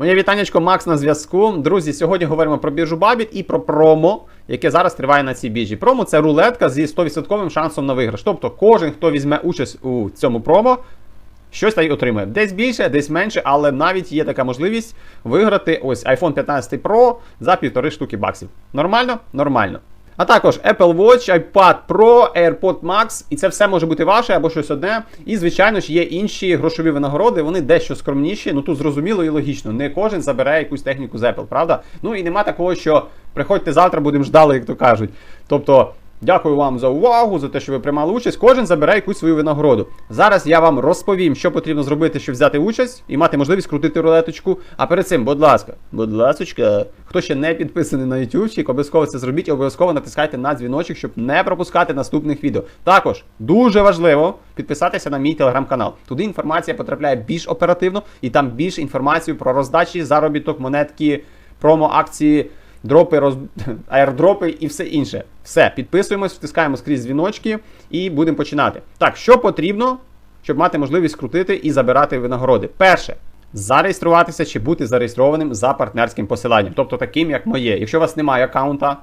Моє вітаннячко Макс на зв'язку. Друзі, сьогодні говоримо про біржу Бабіт і про промо, яке зараз триває на цій біржі. Промо це рулетка зі 100% шансом на виграш. Тобто кожен, хто візьме участь у цьому промо, щось та й отримає. Десь більше, десь менше, але навіть є така можливість виграти ось iPhone 15 Pro за півтори штуки баксів. Нормально? Нормально. А також Apple Watch, iPad Pro, AirPod Max, і це все може бути ваше або щось одне. І, звичайно ж, є інші грошові винагороди, вони дещо скромніші. Ну тут зрозуміло і логічно. Не кожен забере якусь техніку з Apple, правда? Ну і нема такого, що приходьте завтра, будемо ждали, як то кажуть. Тобто. Дякую вам за увагу, за те, що ви приймали участь. Кожен забере якусь свою винагороду. Зараз я вам розповім, що потрібно зробити, щоб взяти участь і мати можливість крутити рулеточку. А перед цим, будь ласка, будь ласочка, хто ще не підписаний на YouTube, обов'язково це зробіть, обов'язково натискайте на дзвіночок, щоб не пропускати наступних відео. Також дуже важливо підписатися на мій телеграм-канал. Туди інформація потрапляє більш оперативно, і там більше інформації про роздачі, заробіток, монетки, промо, акції дропи, роз... аердропи і все інше. Все, підписуємось, втискаємо скрізь дзвіночки і будемо починати. Так, що потрібно, щоб мати можливість крутити і забирати винагороди? Перше. Зареєструватися чи бути зареєстрованим за партнерським посиланням, тобто таким, як моє. Якщо у вас немає аккаунта,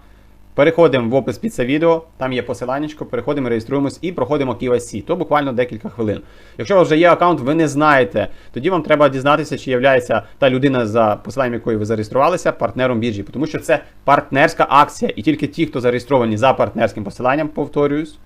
переходимо в опис під це відео, там є посиланнячко, переходимо, реєструємось і проходимо KYC, то буквально декілька хвилин. Якщо у вас вже є аккаунт, ви не знаєте, тоді вам треба дізнатися, чи є та людина, за посиланням якої ви зареєструвалися, партнером біржі, тому що це партнерська акція, і тільки ті, хто зареєстровані за партнерським посиланням, повторююсь,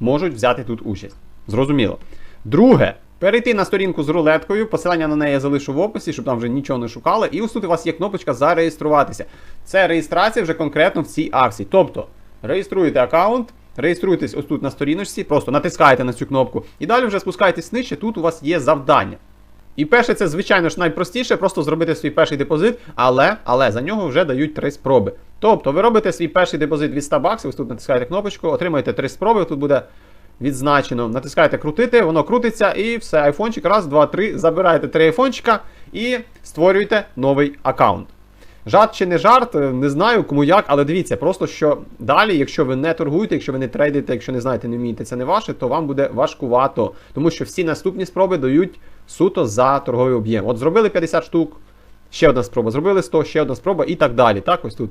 можуть взяти тут участь. Зрозуміло. Друге. Перейти на сторінку з рулеткою, посилання на неї я залишу в описі, щоб там вже нічого не шукали. І ось тут у вас є кнопочка зареєструватися. Це реєстрація вже конкретно в цій акції. Тобто, реєструєте аккаунт, реєструєтесь ось тут на сторіночці, просто натискаєте на цю кнопку і далі вже спускаєтесь нижче, тут у вас є завдання. І перше, це, звичайно ж, найпростіше, просто зробити свій перший депозит, але але за нього вже дають три спроби. Тобто, ви робите свій перший депозит від 100 баксів, ось тут натискаєте кнопочку, отримаєте три спроби, тут буде відзначено. Натискаєте крутити, воно крутиться, і все, айфончик, раз, два, три. Забираєте три айфончика і створюєте новий аккаунт. Жарт чи не жарт, не знаю кому як, але дивіться, просто що далі, якщо ви не торгуєте, якщо ви не трейдите, якщо не знаєте, не вмієте, це не ваше, то вам буде важкувато. Тому що всі наступні спроби дають суто за торговий об'єм. От зробили 50 штук, ще одна спроба, зробили 100, ще одна спроба і так далі. Так, ось тут.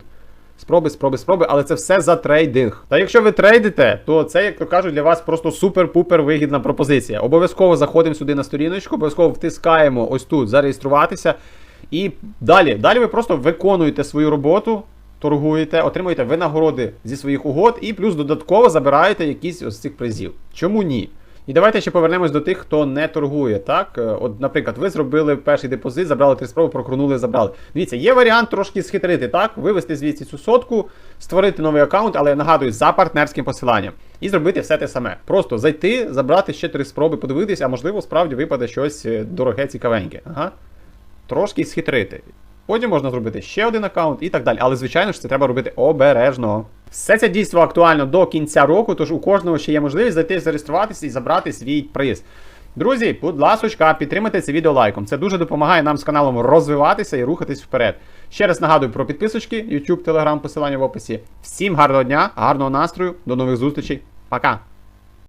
Спроби, спроби, спроби, але це все за трейдинг. Та якщо ви трейдите, то це, як то кажуть, для вас просто супер-пупер вигідна пропозиція. Обов'язково заходимо сюди на сторіночку, обов'язково втискаємо ось тут зареєструватися. І далі. Далі ви просто виконуєте свою роботу, торгуєте, отримуєте винагороди зі своїх угод, і плюс додатково забираєте якісь з цих призів. Чому ні? І давайте ще повернемось до тих, хто не торгує. Так, е, от, наприклад, ви зробили перший депозит, забрали три спроби, прокрунули, забрали. Дивіться, є варіант трошки схитрити, так, вивести звідси цю сотку, створити новий аккаунт, але я нагадую, за партнерським посиланням. І зробити все те саме. Просто зайти, забрати ще три спроби, подивитися, а можливо, справді випаде щось е, дороге, цікавеньке. Ага. Трошки схитрити. Потім можна зробити ще один аккаунт і так далі. Але, звичайно ж, це треба робити обережно. Все це дійство актуально до кінця року, тож у кожного ще є можливість зайти, зареєструватися і забрати свій приз. Друзі, будь ласочка, підтримайте це відео лайком. Це дуже допомагає нам з каналом розвиватися і рухатись вперед. Ще раз нагадую про підписочки, YouTube, Telegram, посилання в описі. Всім гарного дня, гарного настрою, до нових зустрічей. Пока!